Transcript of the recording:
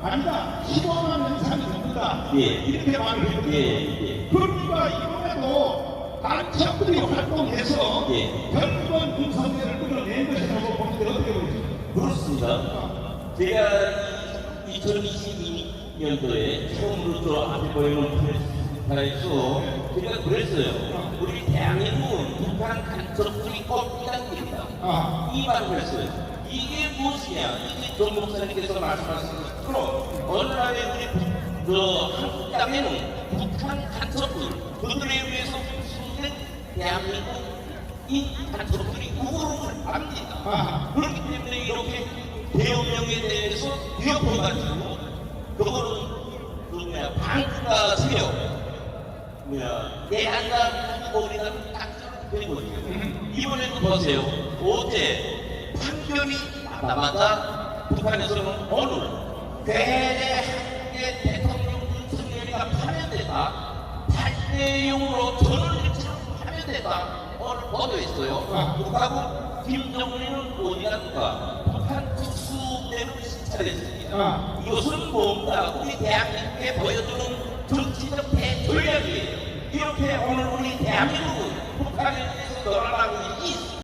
아니다 15만 연산이 넘는다 예. 이렇게 말을 했거든요. 예, 예. 그러니까 이번에도 단체들이 활동해서 예. 결국은 윤석열을 끌어낸 것이라고 보는데 어떻게 보십니까? 그렇습니다. 제가 2022년도에 처음으로 저 앞에 보이는 프레스에서 제가 그랬어요. 우리 대한민국은 북한 간첩들이 꺾이는 길이다. 아. 이 말을 했어요. 이게 무엇이냐? 이게 정 목사님께서 말씀하신 것처럼 어느 날에 우리 북- 그 한국 땅에는 북한 간첩들 그들에 의해서 부수된 대한민국 이 간첩들이 우르르 합니다. 아. 그렇기 때문에 이렇게 대통령에 대해서 위협해가지고 그거는 그 뭐야 방크가 세요 뭐야 내한가 우리가 딱된 거죠 이번에는 보세요. 어제 판결이 나마다 북한에서는 오늘 대대 한개 대통령 윤석열이가 파면됐다. 8대0으로 전원을 파면됐다. 오늘 보도했어요. 아, 북하고 김정은은 어디 갔는가? 북한 특수대로 신찰했습니다. 아. 이것은 뭔가 우리 대한민국에 보여주는 정치적 대전략이에요. 이렇게 오늘 우리 대한민국은 북한에 Tentang.